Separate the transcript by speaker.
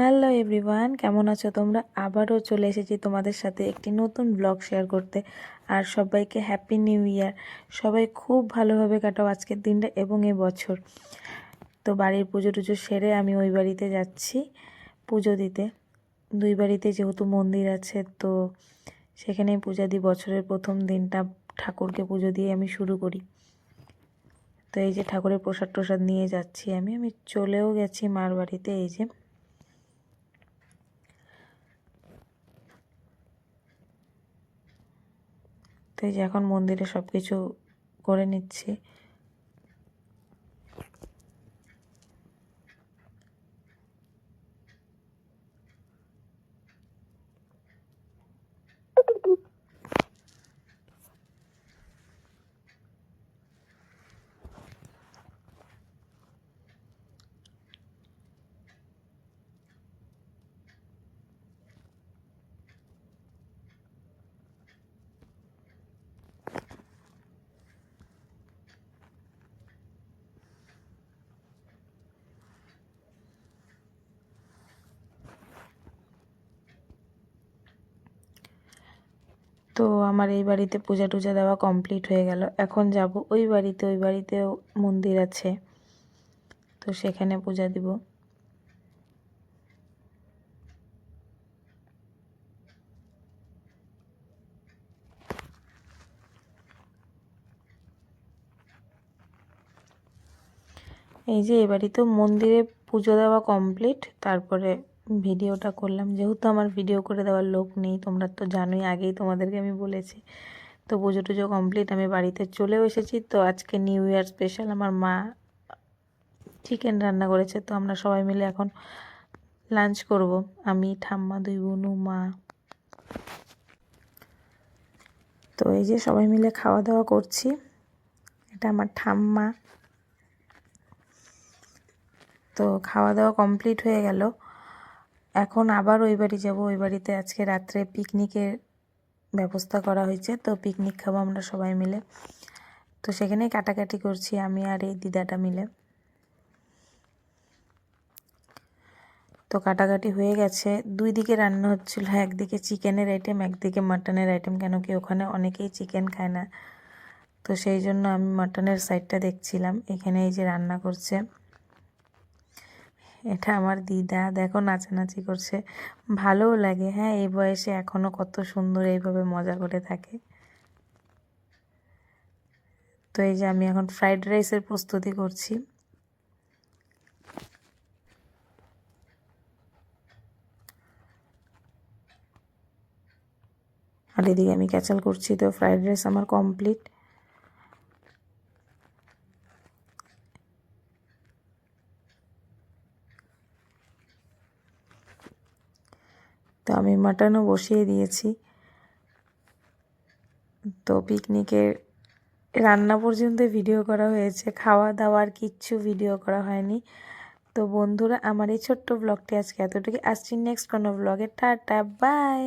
Speaker 1: Hello everyone কেমন আছো তোমরা? আবারও চলে এসেছি তোমাদের সাথে একটি নতুন ব্লগ শেয়ার করতে। আর সবাইকে হ্যাপি নিউ ইয়ার সবাই খুব ভালোভাবে কাটাও আজকের দিনটা এবং এ বছর। তো বাড়ির পুজো টুজো সেরে আমি ওই বাড়িতে যাচ্ছি পুজো দিতে। দুই বাড়িতে যেহেতু মন্দির আছে, তো সেখানেই পূজা দিই। বছরের প্রথম দিনটা ঠাকুরকে পুজো দিয়ে আমি শুরু করি। তো এই যে ঠাকুরের প্রসাদ টসাদ নিয়ে যাচ্ছি আমি। আমি চলেও গেছি মার বাড়িতে। এই যে তো এই যে এখন মন্দিরে সব কিছু করে নিচ্ছি। তো আমার এই বাড়িতে পূজা টুজা দেওয়া কমপ্লিট হয়ে গেল। এখন যাব ওই বাড়িতে, ওই বাড়িতেও মন্দির আছে। তো সেখানে পূজা দিব। এই যে এবারই তো মন্দিরে পুজো দেওয়া কমপ্লিট তারপরে ভিডিওটা করলাম। যেহেতু আমার ভিডিও করে দেওয়ার লোক নেই, তোমরা তো জানোই, আগেই তোমাদেরকে আমি বলেছি। তো পুজো টুজো কমপ্লিট আমি বাড়িতে চলেও এসেছি। তো আজকে নিউ ইয়ার স্পেশাল আমার মা চিকেন রান্না করেছে। তো আমরা সবাই মিলে এখন লাঞ্চ করব। আমি, ঠাম্মা, দুই বোনু মা। তো এই যে সবাই মিলে খাওয়া দাওয়া করছি। এটা আমার ঠাম্মা। তো খাওয়া দাওয়া কমপ্লিট হয়ে গেল। এখন আবার ওই বাড়ি যাব। ওই বাড়িতে আজকে রাত্রে পিকনিকের ব্যবস্থা করা হয়েছে। তো পিকনিক খাব আমরা সবাই মিলে। তো সেখানেই কাটাকাটি করছি আমি আর এই দিদাটা মিলে। তো কাটাকাটি হয়ে গেছে। দুই দিকে রান্না হচ্ছিল। একদিকে চিকেনের আইটেম একদিকে মাটনের আইটেম কেন কি ওখানে অনেকেই চিকেন খায় না। তো সেই জন্য আমি মাটনের সাইডটা দেখছিলাম। এখানে এই যে রান্না করছে। এটা আমার দিদা। দেখো নাচানাচি করছে। ভালোও লাগে হ্যাঁ এই বয়সে এখনও কত সুন্দর এইভাবে মজা করে থাকে। তো এই যে আমি এখন ফ্রাইড রাইসের প্রস্তুতি করছি। আর এদিকে আমি ক্যাচাল করছি, তো ফ্রাইড রাইস আমার কমপ্লিট। তো আমি মাটনও বসিয়ে দিয়েছি। তো পিকনিকের রান্না পর্যন্ত ভিডিও করা হয়েছে। খাওয়া দাওয়ার কিচ্ছু ভিডিও করা হয়নি। তো বন্ধুরা, আমার এই ছোট্ট ব্লগটি আজকে এতটুকু আসছি নেক্সট কোনো ব্লগে টাটা বাই